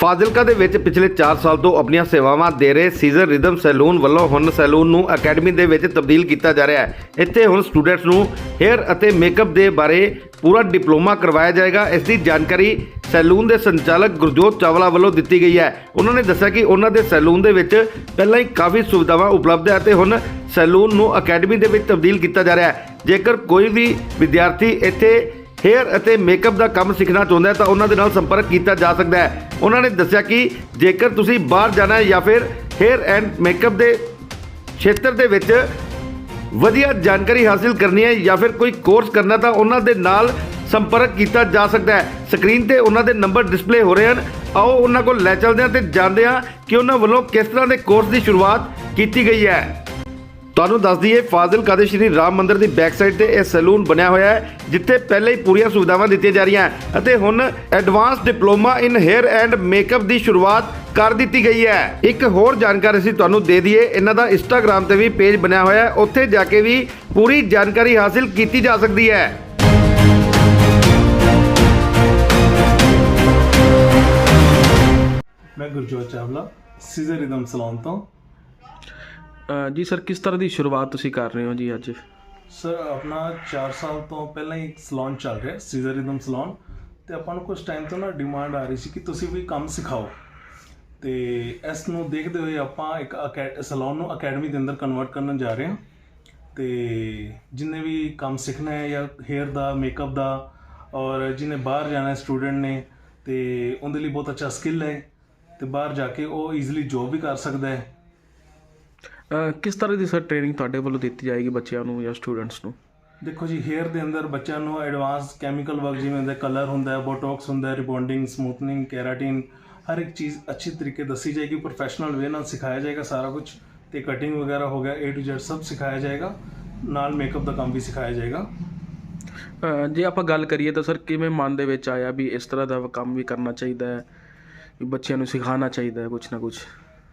ਫਾਜ਼ਿਲਕਾ ਦੇ ਵਿੱਚ ਪਿਛਲੇ 4 ਸਾਲ ਤੋਂ ਆਪਣੀਆਂ ਸੇਵਾਵਾਂ ਦੇ ਰਹੇ ਸੀਜ਼ਰ ਰਿਦਮ ਸੈਲੂਨ ਵੱਲੋਂ ਹੁਣ ਸੈਲੂਨ ਨੂੰ ਅਕੈਡਮੀ ਦੇ ਵਿੱਚ ਤਬਦੀਲ ਕੀਤਾ ਜਾ ਰਿਹਾ ਹੈ। ਇੱਥੇ ਹੁਣ ਸਟੂਡੈਂਟਸ ਨੂੰ ਹੇਅਰ ਅਤੇ ਮੇਕਅਪ ਦੇ ਬਾਰੇ ਪੂਰਾ ਡਿਪਲੋਮਾ ਕਰਵਾਇਆ ਜਾਏਗਾ। ਇਸ ਦੀ ਜਾਣਕਾਰੀ ਸੈਲੂਨ ਦੇ ਸੰਚਾਲਕ ਗੁਰਜੋਤ ਚਾਵਲਾ ਵੱਲੋਂ ਦਿੱਤੀ ਗਈ ਹੈ। ਉਹਨਾਂ ਨੇ ਦੱਸਿਆ ਕਿ ਉਹਨਾਂ ਦੇ ਸੈਲੂਨ ਦੇ ਵਿੱਚ ਪਹਿਲਾਂ ਹੀ ਕਾਫੀ ਸੁਵਿਧਾਵਾਂ ਉਪਲਬਧ ਹੈ ਅਤੇ ਹੁਣ ਸੈਲੂਨ ਨੂੰ ਅਕੈਡਮੀ ਦੇ ਵਿੱਚ ਤਬਦੀਲ ਕੀਤਾ ਜਾ ਰਿਹਾ ਹੈ। ਜੇਕਰ ਕੋਈ ਵੀ ਵਿਦਿਆਰਥੀ ਇੱਥੇ ਹੇਅਰ ਅਤੇ ਮੇਕਅਪ ਦਾ ਕੰਮ ਸਿੱਖਣਾ ਚਾਹੁੰਦਾ ਹੈ ਤਾਂ ਉਹਨਾਂ ਦੇ ਨਾਲ ਸੰਪਰਕ ਕੀਤਾ ਜਾ ਸਕਦਾ ਹੈ। ਉਹਨਾਂ ਨੇ ਦੱਸਿਆ ਕਿ ਜੇਕਰ ਤੁਸੀਂ ਬਾਹਰ ਜਾਣਾ ਹੈ ਜਾਂ ਫਿਰ ਹੇਅਰ ਐਂਡ ਮੇਕਅਪ ਦੇ ਖੇਤਰ ਦੇ ਵਿੱਚ ਵਧੀਆ ਜਾਣਕਾਰੀ ਹਾਸਿਲ ਕਰਨੀ ਹੈ ਜਾਂ ਫਿਰ ਕੋਈ ਕੋਰਸ ਕਰਨਾ ਤਾਂ ਉਹਨਾਂ ਦੇ ਨਾਲ ਸੰਪਰਕ ਕੀਤਾ ਜਾ ਸਕਦਾ ਹੈ। ਸਕਰੀਨ ਤੇ ਉਹਨਾਂ ਦੇ ਨੰਬਰ ਡਿਸਪਲੇ ਹੋ ਰਹੇ ਹਨ। ਆਓ ਉਹਨਾਂ ਕੋਲ ਲੈ ਚੱਲਦੇ ਹਾਂ ਤੇ ਜਾਣਦੇ ਹਾਂ ਕਿ ਉਹਨਾਂ ਵੱਲੋਂ ਕਿਸ ਤਰ੍ਹਾਂ ਦੇ ਕੋਰਸ ਦੀ ਸ਼ੁਰੂਆਤ ਕੀਤੀ ਗਈ ਹੈ। ਤੁਹਾਨੂੰ ਦੱਸ ਦਈਏ, ਫਾਜ਼ਿਲਕਾ ਦੇ ਸ਼੍ਰੀ ਰਾਮ ਮੰਦਿਰ ਦੀ ਬੈਕ ਸਾਈਡ ਤੇ ਇਹ ਸੈਲੂਨ ਬਣਿਆ ਹੋਇਆ ਹੈ, ਜਿੱਥੇ ਪਹਿਲੇ ਹੀ ਪੂਰੀਆਂ ਸੁਵਿਧਾਵਾਂ ਦਿੱਤੀਆਂ ਜਾ ਰਹੀਆਂ ਅਤੇ ਹੁਣ advance diploma in hair and makeup ਦੀ ਸ਼ੁਰੂਆਤ ਕਰ ਦਿੱਤੀ ਗਈ ਹੈ। ਇੱਕ ਹੋਰ ਜਾਣਕਾਰੀ ਅਸੀਂ ਤੁਹਾਨੂੰ ਦੇ ਦਈਏ, ਇਹਨਾਂ ਦਾ ਇੰਸਟਾਗ੍ਰam ਤੇ ਵੀ ਪੇਜ ਬਣਿਆ ਹੋਇਆ ਹੈ, ਉੱਥੇ ਜਾ ਕੇ ਵੀ ਪੂਰੀ ਜਾਣਕਾਰੀ ਹਾਸਿਲ ਕੀਤੀ ਜਾ ਸਕਦੀ ਹੈ। ਮੈਂ Gurjot Chawla Caesar rhythm salon ਤੋਂ। ਅ, ਜੀ ਸਰ ਕਿਸ ਤਰ੍ਹਾਂ ਦੀ ਸ਼ੁਰੂਆਤ ਤੁਸੀਂ ਕਰ ਰਹੇ ਹੋ ਜੀ ਅੱਜ? ਸਰ ਆਪਣਾ 4 ਸਾਲ ਤੋਂ ਪਹਿਲਾਂ ਹੀ ਇੱਕ ਸਲੂਨ ਚੱਲ ਰਿਹਾ ਸੀਜ਼ਰ ਰਿਦਮ ਸਲੂਨ ਤੇ ਆਪਾਂ ਨੂੰ ਕੁਝ ਟਾਈਮ ਤੋਂ ਨਾ ਡਿਮਾਂਡ ਆ ਰਹੀ ਸੀ ਕਿ ਤੁਸੀਂ ਵੀ ਕੰਮ ਸਿਖਾਓ। ਤੇ ਇਸ ਨੂੰ ਦੇਖਦੇ ਹੋਏ ਆਪਾਂ ਇੱਕ ਸਲੂਨ ਨੂੰ ਅਕੈਡਮੀ ਦੇ ਅੰਦਰ ਕਨਵਰਟ ਕਰਨ ਜਾ ਰਹੇ ਹਾਂ। ਤੇ ਜਿੰਨੇ ਵੀ ਕੰਮ ਸਿੱਖਣਾ ਹੈ ਜਾਂ ਹੇਅਰ ਦਾ ਮੇਕਅਪ ਦਾ ਔਰ ਜਿਹਨੇ ਬਾਹਰ ਜਾਣਾ ਹੈ ਸਟੂਡੈਂਟ ਨੇ ਤੇ ਉਹਦੇ ਲਈ ਬਹੁਤ ਅੱਛਾ ਸਕਿੱਲ ਹੈ। ਤੇ ਬਾਹਰ ਜਾ ਕੇ ਉਹ ਈਜ਼ੀਲੀ ਜੋਬ ਵੀ ਕਰ ਸਕਦਾ ਹੈ। ਕਿਸ ਤਰ੍ਹਾਂ ਦੀ ਸਰ ਟ੍ਰੇਨਿੰਗ ਤੁਹਾਡੇ ਵੱਲੋਂ ਦਿੱਤੀ ਜਾਏਗੀ ਬੱਚਿਆਂ ਨੂੰ ਜਾਂ ਸਟੂਡੈਂਟਸ ਨੂੰ? ਦੇਖੋ ਜੀ ਹੇਅਰ ਦੇ ਅੰਦਰ ਬੱਚਿਆਂ ਨੂੰ ਐਡਵਾਂਸ ਕੈਮੀਕਲ ਵਰਕ ਜਿਵੇਂ ਦਾ ਕਲਰ ਹੁੰਦਾ ਹੈ ਬੋਟੌਕਸ ਹੁੰਦਾ ਹੈ ਰਿਬੌਂਡਿੰਗ ਸਮੂਥਨਿੰਗ ਕੈਰਾਟਿਨ ਹਰ ਇੱਕ ਚੀਜ਼ ਅੱਛੀ ਤਰੀਕੇ ਦੱਸੀ ਜਾਏਗੀ ਪ੍ਰੋਫੈਸ਼ਨਲ ਵੇ ਨਾਲ ਸਿਖਾਇਆ ਜਾਏਗਾ ਸਾਰਾ ਕੁਝ ਤੇ ਕਟਿੰਗ ਵਗੈਰਾ ਹੋ ਗਿਆ A to Z ਸਭ ਸਿਖਾਇਆ ਜਾਏਗਾ ਨਾਲ ਮੇਕਅਪ ਦਾ ਕੰਮ ਵੀ ਸਿਖਾਇਆ ਜਾਏਗਾ। ਜੇ ਆਪਾਂ ਗੱਲ ਕਰੀਏ ਤਾਂ ਸਰ ਕਿਵੇਂ ਮਨ ਦੇ ਵਿੱਚ ਆਇਆ ਵੀ ਇਸ ਤਰ੍ਹਾਂ ਦਾ ਕੰਮ ਵੀ ਕਰਨਾ ਚਾਹੀਦਾ ਹੈ ਵੀ ਬੱਚਿਆਂ ਨੂੰ ਸਿਖਾਉਣਾ ਚਾਹੀਦਾ ਹੈ ਕੁਝ ਨਾ ਕੁਝ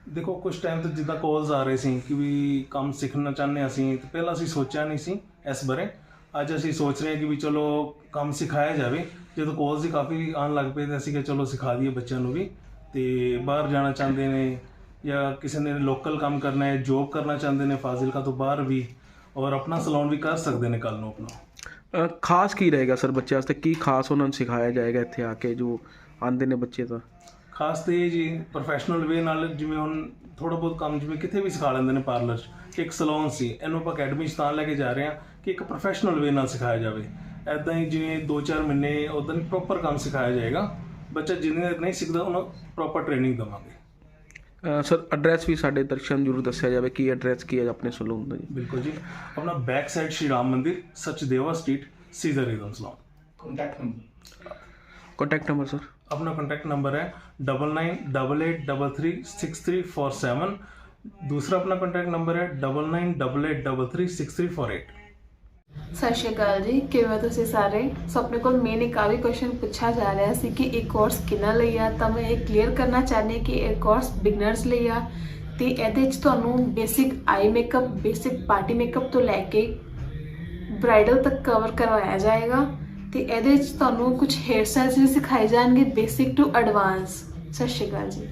ਦੇਖੋ ਕੁਝ ਟਾਈਮ ਤੋਂ ਜਿੱਦਾਂ ਕਾਲਸ ਆ ਰਹੇ ਸੀ ਕਿ ਵੀ ਕੰਮ ਸਿੱਖਣਾ ਚਾਹੁੰਦੇ ਹਾਂ ਅਸੀਂ, ਤੇ ਪਹਿਲਾਂ ਅਸੀਂ ਸੋਚਿਆ ਨਹੀਂ ਸੀ ਇਸ ਬਾਰੇ। ਅੱਜ ਅਸੀਂ ਸੋਚ ਰਹੇ ਹਾਂ ਕਿ ਵੀ ਚਲੋ ਕੰਮ ਸਿਖਾਇਆ ਜਾਵੇ। ਜਦੋਂ ਕਾਲਸ ਹੀ ਕਾਫੀ ਆਉਣ ਲੱਗ ਪਏ, ਤੇ ਅਸੀਂ ਕਿ ਚਲੋ ਸਿਖਾ ਦਈਏ ਬੱਚਿਆਂ ਨੂੰ ਵੀ। ਤੇ ਬਾਹਰ ਜਾਣਾ ਚਾਹੁੰਦੇ ਨੇ ਜਾਂ ਕਿਸੇ ਨੇ ਲੋਕਲ ਕੰਮ ਕਰਨਾ ਹੈ ਜੋਬ ਕਰਨਾ ਚਾਹੁੰਦੇ ਨੇ ਫਾਜ਼ਿਲਕਾ ਤੋਂ ਬਾਹਰ ਵੀ, ਔਰ ਆਪਣਾ ਸਲੂਨ ਵੀ ਕਰ ਸਕਦੇ ਨੇ ਕੱਲ ਨੂੰ ਆਪਣਾ। ਖਾਸ ਕੀ ਰਹੇਗਾ ਸਰ ਬੱਚਿਆਂ ਵਾਸਤੇ? ਕੀ ਖਾਸ ਉਹਨਾਂ ਨੂੰ ਸਿਖਾਇਆ ਜਾਏਗਾ ਇੱਥੇ ਆ ਕੇ ਜੋ ਆਉਂਦੇ ਨੇ ਬੱਚੇ ਤਾਂ? ਖਾਸ ਤੇ ਇਹ ਜੀ ਪ੍ਰੋਫੈਸ਼ਨਲ ਵੇ ਨਾਲ ਜਿਵੇਂ ਹੁਣ ਥੋੜਾ ਬਹੁਤ ਕੰਮ ਜਿਵੇਂ ਕਿਤੇ ਵੀ ਸਿਖਾ ਲੈਂਦੇ ਨੇ ਪਾਰਲਰ 'ਚ ਇੱਕ ਸਲੂਨ ਸੀ ਇਹਨੂੰ ਆਪਾਂ ਅਕੈਡਮੀ 'ਚ ਤਾਂ ਲੈ ਕੇ ਜਾ ਰਹੇ ਹਾਂ ਕਿ ਇੱਕ ਪ੍ਰੋਫੈਸ਼ਨਲ ਵੇ ਨਾਲ ਸਿਖਾਇਆ ਜਾਵੇ। ਐਦਾਂ ਹੀ ਜਿਵੇਂ 2-4 ਮਹੀਨੇ ਉਦੋਂ ਪ੍ਰੋਪਰ ਕੰਮ ਸਿਖਾਇਆ ਜਾਏਗਾ ਬੱਚਾ ਜਿੰਨੇ ਨਹੀਂ ਸਿੱਖਦਾ ਉਹਨੂੰ ਪ੍ਰੋਪਰ ਟ੍ਰੇਨਿੰਗ ਦਵਾਂਗੇ। ਸਰ ਐਡਰੈਸ ਵੀ ਸਾਡੇ ਦਰਸ਼ਕਾਂ ਨੂੰ ਜ਼ਰੂਰ ਦੱਸਿਆ ਜਾਵੇ ਕੀ ਐਡਰੈਸ ਕੀ ਹੈ ਆਪਣੇ ਸਲੂਨ ਦਾ ਜੀ। ਬਿਲਕੁਲ ਜੀ। ਆਪਣਾ back side Shri Ram Mandir Sachdeva street scissor rhythm salon contact number sir ਆਪਣਾ ਕੰਟੈਕਟ ਨੰਬਰ ਹੈ 9988336347 ਦੂਸਰਾ ਆਪਣਾ ਕੰਟੈਕਟ ਨੰਬਰ ਹੈ 9988336348 ਸਤਿ ਸ਼੍ਰੀ ਅਕਾਲ ਜੀ, ਕਿਵੇਂ ਤੁਸੀਂ ਸਾਰੇ? ਸੋ ਆਪਣੇ ਕੋਲ ਮੇਨ ਇੱਕ ਆਵੀ ਕੁਐਸਚਨ ਪੁੱਛਿਆ ਜਾ ਰਿਹਾ ਸੀ ਕਿ ਇਹ ਕੋਰਸ ਕਿੰਨਾ ਲਈ ਆ? ਤਾਂ ਮੈਂ ਇਹ ਕਲੀਅਰ ਕਰਨਾ ਚਾਹੁੰਦੀ ਕਿ ਇਹ ਕੋਰਸ ਬਿਗਨਰਸ ਲਈ ਆ। ਤੇ ਇਹਦੇ ਵਿੱਚ ਤੁਹਾਨੂੰ basic eye makeup basic party makeup ਤੋਂ ਲੈ ਕੇ ਬ੍ਰਾਈਡਲ ਤੱਕ ਕਵਰ ਕਰਵਾਇਆ ਜਾਏਗਾ। ਤੇ ਇਹਦੇ ਵਿੱਚ ਤੁਹਾਨੂੰ ਕੁਝ ਹੇਅਰ ਸਟਾਈਲਸ ਵੀ ਸਿਖਾਏ ਜਾਣਗੇ ਬੇਸਿਕ ਟੂ ਐਡਵਾਂਸ ਸਤਿ ਸ਼੍ਰੀ ਅਕਾਲ ਜੀ।